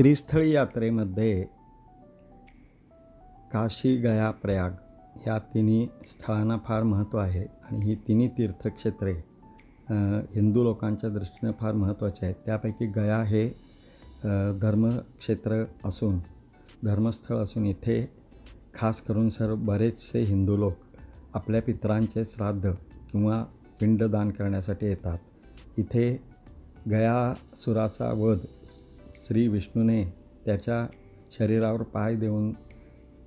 त्रिस्थळी यात्रेमध्ये काशी गया प्रयाग या तिन्ही स्थळांना फार महत्त्व आहे आणि ही तिन्ही तीर्थक्षेत्रे हिंदू लोकांच्या दृष्टीने फार महत्त्वाचे आहेत. त्यापैकी गया हे धर्मक्षेत्र असून धर्मस्थळ असून इथे खास करून सर्व बरेचसे हिंदू लोक आपल्या पितरांचे श्राद्ध किंवा पिंडदान करण्यासाठी येतात. इथे गयासुराचा वध श्री विष्णूने त्याच्या शरीरावर पाय देऊन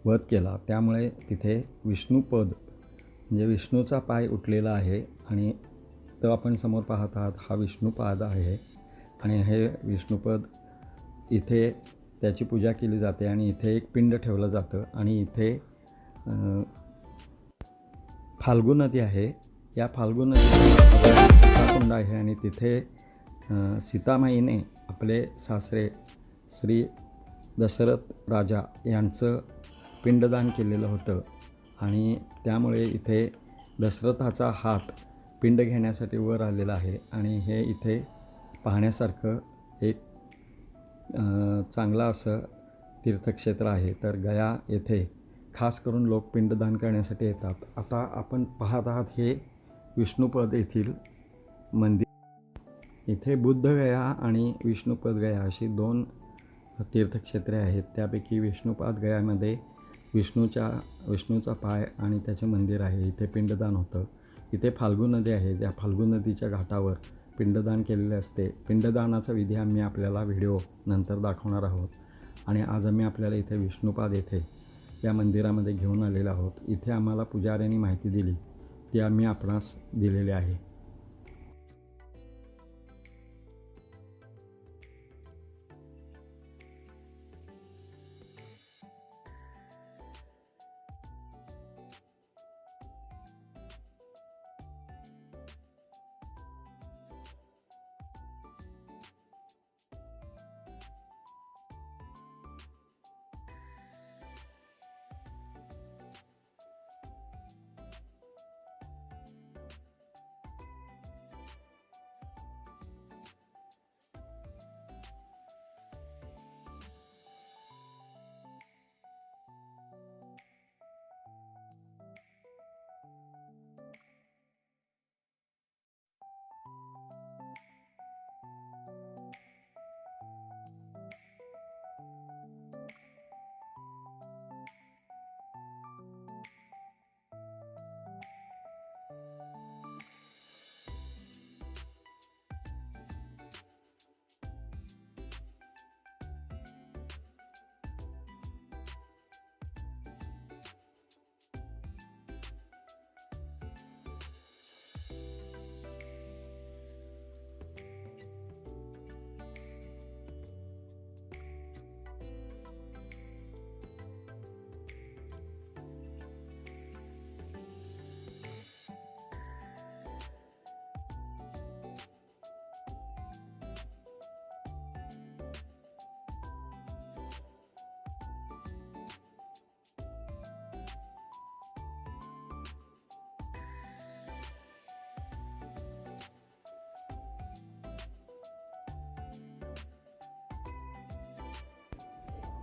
वध केला. त्यामुळे तिथे विष्णुपद म्हणजे विष्णूचा पाय उठलेला आहे आणि तो आपण समोर पाहत आहात हा विष्णुपाद आहे. आणि हे विष्णुपद इथे त्याची पूजा केली जाते आणि इथे एक पिंड ठेवलं जातं. आणि इथे फाल्गू नदी आहे. या फाल्गू नदी सीताकुंड आहे आणि तिथे सीतामाईने आपले सासरे श्री दशरथ राजा यांचं पिंडदान केलेलं होतं. आणि त्यामुळे इथे दशरथाचा हात पिंड घेण्यासाठी वर आलेला आहे. आणि हे इथे पाहण्यासारखं एक चांगलं असं तीर्थक्षेत्र आहे. तर गया येथे खास करून लोक पिंडदान करण्यासाठी येतात. आता आपण पाहत आहात हे विष्णुपद येथील मंदिर. इथे बुद्धगया आणि विष्णुपद गया अशी दोन तीर्थक्षेत्रे आहेत. त्यापैकी विष्णुपाद गयामध्ये विष्णूच्या विष्णूचा पाय आणि त्याचे मंदिर आहे. इथे पिंडदान होतं. इथे फाल्गू नदी आहे. त्या फाल्गू नदीच्या घाटावर पिंडदान केलेले असते. पिंडदानाचा विधी आम्ही आपल्याला व्हिडिओ नंतर दाखवणार आहोत. आणि आज आम्ही आपल्याला इथे विष्णुपाद येथे या मंदिरामध्ये घेऊन आलेलो आहोत. इथे आम्हाला पुजाऱ्यांनी माहिती दिली. ती आम्ही आपणास दिलेली आहे.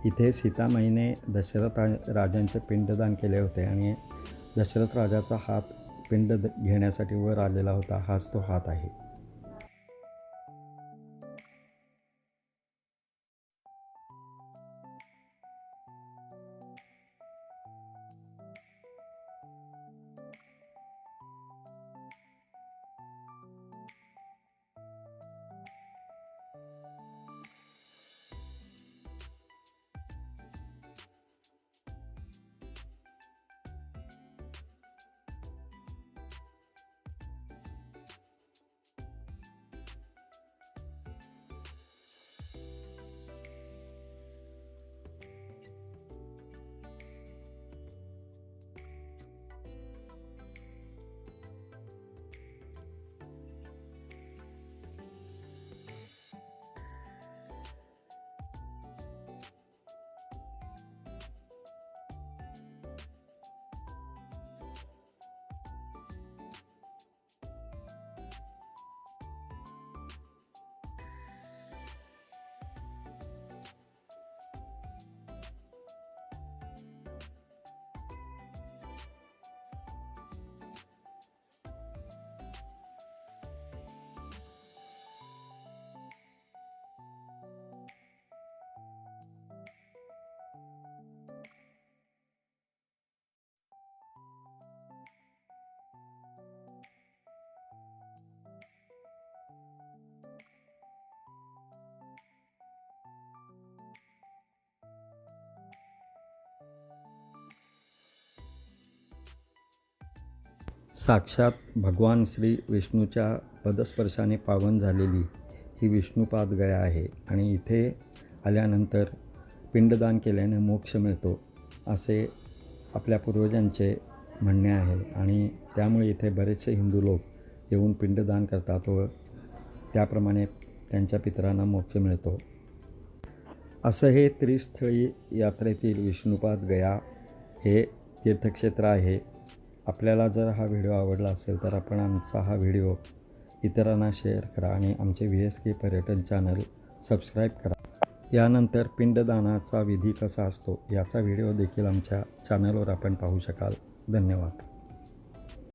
इथे सीतामाईने दशरथ राजांचे पिंडदान केले होते आणि दशरथ राजाचा हात पिंड द- घेण्यासाठी वर आलेला होता. हाच तो हात आहे. साक्षात भगवान श्री विष्णूच्या पदस्पर्शाने पावन झालेली ही विष्णुपाद गया आहे आणि इथे आल्यानंतर पिंडदान केल्याने मोक्ष मिळतो असे आपल्या पूर्वजांचे म्हणणे आहे. आणि त्यामुळे इथे बरेचसे हिंदू लोक येऊन पिंडदान करतात व त्याप्रमाणे त्यांच्या पितरांना मोक्ष मिळतो. असं हे त्रिस्थळी यात्रेतील विष्णुपाद गया हे तीर्थक्षेत्र आहे. आपल्याला जर हा व्हिडिओ आवडला असेल तर आपण आमचा हा व्हिडिओ इतरांना शेअर करा आणि आमचे व्ही एस के पर्यटन चॅनल सबस्क्राईब करा. यानंतर पिंडदानाचा विधी कसा असतो याचा व्हिडिओ देखील आमच्या चॅनलवर आपण पाहू शकाल. धन्यवाद.